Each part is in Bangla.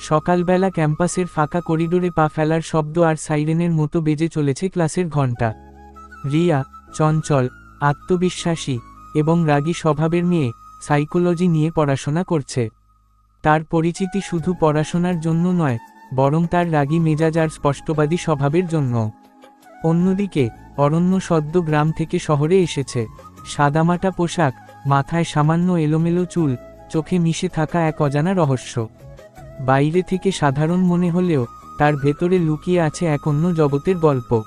সকালবেলা ক্যাম্পাসের ফাঁকা করিডোরে পা ফেলার শব্দ আর সাইরেনের মতো বেজে চলেছে ক্লাসের ঘণ্টা। রিয়া, চঞ্চল, আত্মবিশ্বাসী এবং রাগী স্বভাবের মেয়ে সাইকোলজি নিয়ে পড়াশোনা করছে। তার পরিচিতি শুধু পড়াশোনার জন্য নয়, বরং তার রাগী মেজাজ আর স্পষ্টবাদী স্বভাবের জন্য। অন্যদিকে, অরণ্য সদ্য গ্রাম থেকে শহরে এসেছে। সাদামাটা পোশাক, মাথায় সামান্য এলোমেলো চুল, চোখে মিশে থাকা এক অজানা রহস্য। বাইরে থেকে সাধারণ মনে হলেও তার ভেতরে লুকিয়ে আছে এক অন্য জগতের গল্প।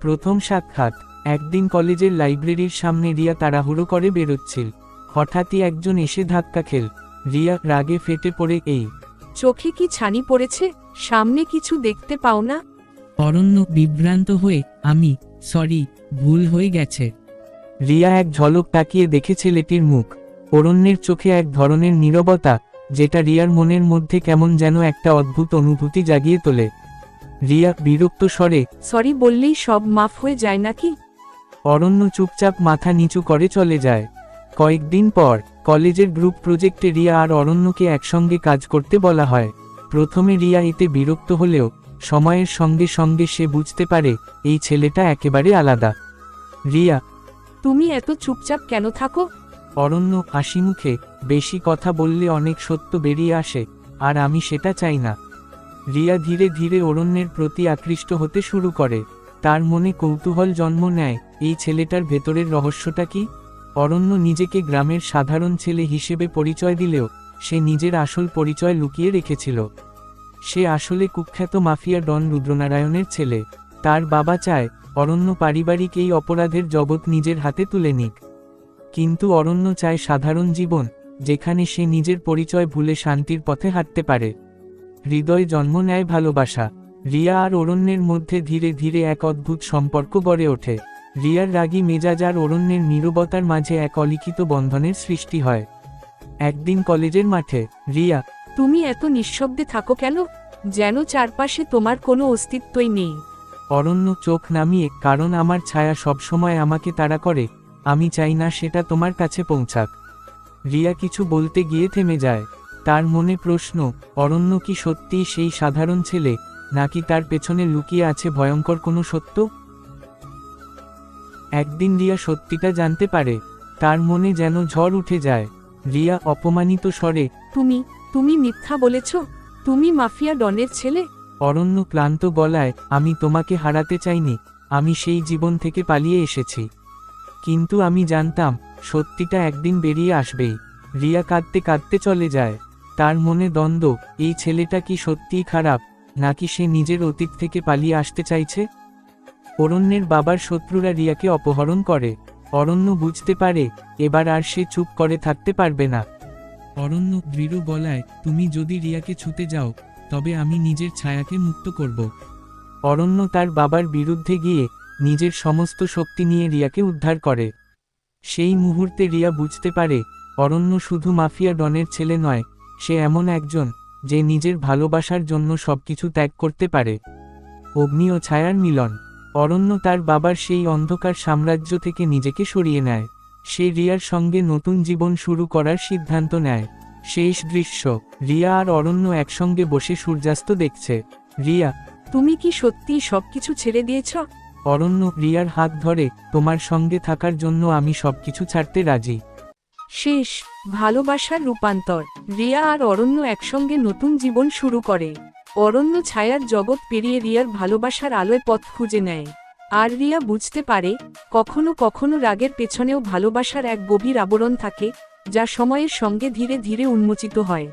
প্রথম সাক্ষাৎ একদিন কলেজের লাইব্রেরির সামনে রিয়া তাড়াহুড়ো করে বেরোচ্ছিল। হঠাৎই একজন এসে ধাক্কা খেল। রিয়া রাগে ফেটে পড়ে এই চোখে কি ছানি পড়েছে? সামনে কিছু দেখতে পাও না? অরণ্য বিভ্রান্ত হয়ে আমি সরি ভুল হয়ে গেছে। রিয়া এক ঝলক তাকিয়ে দেখে ছেলেটির মুখ। অরণ্যের চোখে এক ধরনের নীরবতা যেটা রিয়ার মনের মধ্যে কেমন যেন একটা অদ্ভুত অনুভূতি জাগিয়ে তোলে। রিয়া বিরক্ত স্বরে সরি বললেই সব মাফ হয়ে যায় নাকি? অরণ্য চুপচাপ মাথা নিচু করে চলে যায়। কয়েকদিন পর কলেজের গ্রুপ প্রজেক্টে রিয়া আর অরণ্যকে একসঙ্গে কাজ করতে বলা হয়। প্রথমে রিয়া এতে বিরক্ত হলেও সময়ের সঙ্গে সঙ্গে সে বুঝতে পারে এই ছেলেটা একেবারে আলাদা। রিয়া তুমি এত চুপচাপ কেন থাকো? অরণ্য হাসি মুখে বেশি কথা বললে অনেক সত্য বেরিয়ে আসে, আর আমি সেটা চাই না। রিয়া ধীরে ধীরে অরণ্যের প্রতি আকৃষ্ট হতে শুরু করে। তার মনে কৌতূহল জন্ম নেয়, এই ছেলেটার ভেতরের রহস্যটা কি? অরণ্য নিজেকে গ্রামের সাধারণ ছেলে হিসেবে পরিচয় দিলেও, সে নিজের আসল পরিচয় লুকিয়ে রেখেছিল। সে আসলে কুখ্যাত মাফিয়া ডন রুদ্রনারায়ণের ছেলে। তার বাবা চায়, অরণ্য পারিবারিক এই অপরাধের জগৎ নিজের হাতে তুলে নিক। কিন্তু অরণ্য চায় সাধারণ জীবন যেখানে সে নিজের পরিচয় ভুলে শান্তির পথে হাঁটতে পারে। হৃদয় জন্ম নেয় ভালোবাসা। রিয়া আর অরণ্যের মধ্যে ধীরে ধীরে এক অদ্ভুত সম্পর্ক গড়ে ওঠে। রিয়ার রাগী মেজাজ আর অরণ্যের নীরবতার মাঝে এক অলিখিত বন্ধনের সৃষ্টি হয়। একদিন কলেজের মাঠে রিয়া তুমি এত নিঃশব্দে থাকো কেন? যেন চারপাশে তোমার কোনো অস্তিত্বই নেই। অরণ্য চোখ নামিয়ে কারণ আমার ছায়া সবসময় আমাকে তাড়া করে। আমি চাই না সেটা তোমার কাছে পৌঁছাক। রিয়া কিছু বলতে গিয়ে থেমে যায়। তার মনে প্রশ্ন অরণ্য কি সত্যিই সেই সাধারণ ছেলে নাকি তার পেছনে লুকিয়ে আছে ভয়ঙ্কর কোনো সত্য? একদিন রিয়া সত্যিটা জানতে পারে। তার মনে যেন ঝড় উঠে যায়। রিয়া অপমানিত স্বরে তুমি তুমি মিথ্যা বলেছ? তুমি মাফিয়া ডনের ছেলে? অরণ্য ক্লান্ত গলায় আমি তোমাকে হারাতে চাইনি। আমি সেই জীবন থেকে পালিয়ে এসেছি। কিন্তু আমি জানতাম, সত্যিটা একদিন বেরিয়ে আসবেই রিয়া কাঁদতে কাঁদতে চলে যায়। তার মনে দ্বন্দ্ব, এই ছেলেটা কি সত্যিই খারাপ, নাকি সে নিজের অতীত থেকে পালিয়ে আসতে চাইছে? অরণ্যের বাবার শত্রুরা রিয়াকে অপহরণ করে। অরণ্য বুঝতে পারে, এবার আর সে চুপ করে থাকতে পারবে না। অরণ্য দৃঢ় বলায় তুমি যদি রিয়াকে ছুতে যাও, তবে আমি নিজের ছায়াকে মুক্ত করব। অরণ্য তার বাবার বিরুদ্ধে গিয়ে নিজের সমস্ত শক্তি নিয়ে রিয়াকে উদ্ধার করে। সেই মুহূর্তে রিয়া বুঝতে পারে, অরণ্য শুধু মাফিয়া ডনের ছেলে নয়, সে এমন একজন, যে নিজের ভালোবাসার জন্য সবকিছু ত্যাগ করতে পারে। অগ্নি ও ছায়ার মিলন। অরণ্য তার বাবার সেই অন্ধকার সাম্রাজ্য থেকে নিজেকে সরিয়ে নেয়। সে রিয়ার সঙ্গে নতুন জীবন শুরু করার সিদ্ধান্ত নেয়। শেষ দৃশ্য। রিয়া আর অরণ্য একসঙ্গে বসে সূর্যাস্ত দেখছে। রিয়া, তুমি কি সত্যি সবকিছু ছেড়ে দিয়েছ? অরণ্য রিয়ার হাত ধরে, তোমার সঙ্গে থাকার জন্য আমি সবকিছু ছাড়তে রাজি। শেষ ভালোবাসার রূপান্তর। রিয়া আর অরণ্য একসঙ্গে নতুন জীবন শুরু করে। অরণ্য ছায়ার জগৎ পেরিয়ে রিয়ার ভালোবাসার আলোয় পথ খুঁজে নেয়। আর রিয়া বুঝতে পারে, কখনো কখনো রাগের পেছনেও ভালোবাসার এক গভীর আবরণ থাকে, যা সময়ের সঙ্গে ধীরে ধীরে উন্মোচিত হয়।